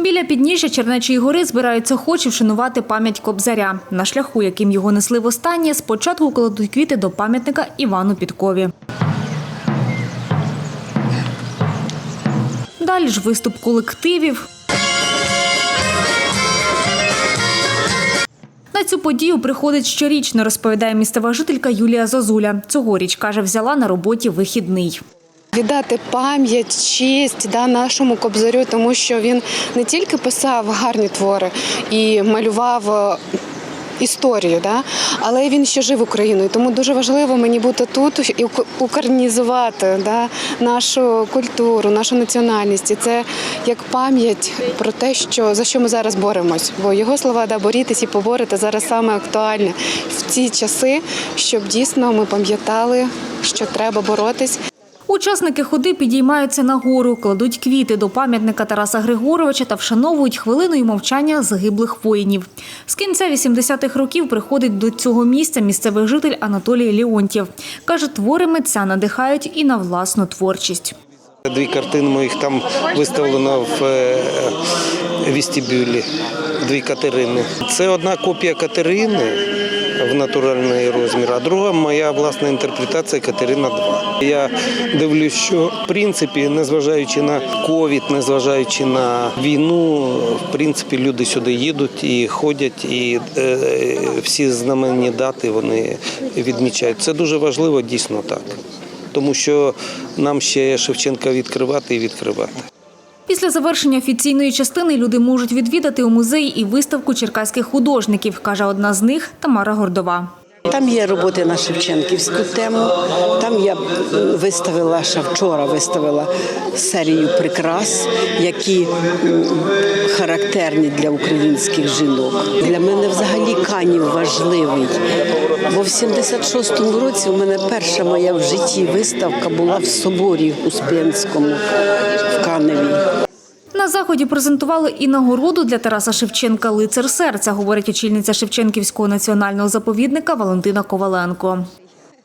Біля підніжжя Чернечої гори збираються охочі вшанувати пам'ять Кобзаря. На шляху, яким його несли востаннє, спочатку кладуть квіти до пам'ятника Івану Підкові. Далі ж виступ колективів. На цю подію приходить щорічно, розповідає місцева жителька Юлія Зозуля. Цьогоріч, каже, взяла на роботі вихідний. Віддати пам'ять, честь да, нашому кобзарю, тому що він не тільки писав гарні твори і малював е, історію, да, але він ще жив Україною. Тому дуже важливо мені бути тут і ук- українізувати да, нашу культуру, нашу національність. І це як пам'ять про те, що за що ми зараз боремось. Бо його слова да, борітись і поборити зараз саме актуальне в ці часи, щоб дійсно ми пам'ятали, що треба боротись. Учасники ходи підіймаються на гору, кладуть квіти до пам'ятника Тараса Григоровича та вшановують хвилиною мовчання загиблих воїнів. З кінця 80-х років приходить до цього місця місцевий житель Анатолій Леонтьєв. Каже, твори митця надихають і на власну творчість. Дві картини моїх там виставлено в е, вестибюлі. Дві Катерини. Це одна копія Катерини в натуральний розмір, а друга моя власна інтерпретація Катерина 2. Я дивлюсь, що в принципі, незважаючи на ковід, незважаючи на війну, в принципі, люди сюди їдуть і ходять, і е, всі знаменні дати вони відмічають. Це дуже важливо, дійсно так. Тому що нам ще Шевченка відкривати і відкривати. Після завершення офіційної частини люди можуть відвідати у музеї і виставку черкаських художників, каже одна з них Тамара Гордова. Там є роботи на Шевченківську тему. Там я виставила ще вчора виставила серію прикрас, які характерні для українських жінок. Для мене взагалі канів важливий. Бо в 76-му році у мене перша моя в житті виставка була в соборі Успенському в Каневі. На заході презентували і нагороду для Тараса Шевченка Лицар серця, говорить очільниця Шевченківського національного заповідника Валентина Коваленко.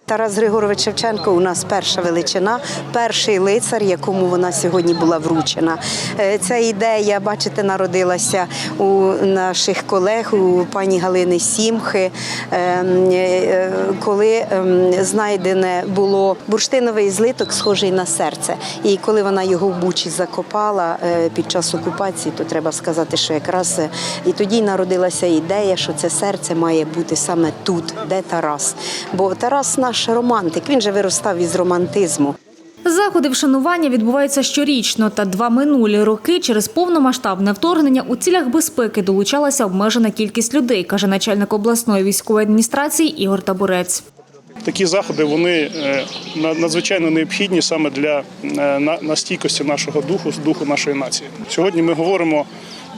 Тарас Григорович Шевченко у нас перша величина, перший лицар, якому вона сьогодні була вручена. Е, Ця ідея, бачите, народилася у наших колег, у пані Галини Сімхи, ем, е, коли ем, знайдене було бурштиновий злиток, схожий на серце. І коли вона його в Бучі закопала е, під час окупації, то треба сказати, що якраз е, і тоді народилася ідея, що це серце має бути саме тут, де Тарас. Бо Тарас наш романтик, він же виростав із романтизму. Заходи вшанування відбуваються щорічно, та два минулі роки через повномасштабне вторгнення у цілях безпеки долучалася обмежена кількість людей, каже начальник обласної військової адміністрації Ігор Табурець. Такі заходи вони е, надзвичайно необхідні саме для е, на- на стійкості нашого духу, духу нашої нації. Сьогодні ми говоримо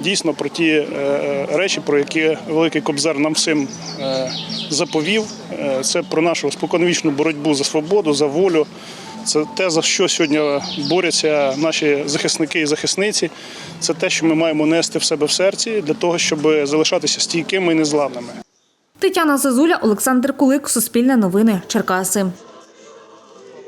дійсно про ті е, речі, про які великий кобзар нам всім е, заповів. Е, Це про нашу споконвічну боротьбу за свободу, за волю. Це те, за що сьогодні борються наші захисники і захисниці. Це те, що ми маємо нести в себе в серці для того, щоб залишатися стійкими і незламними. Тетяна Зазуля, Олександр Кулик, Суспільне новини, Черкаси.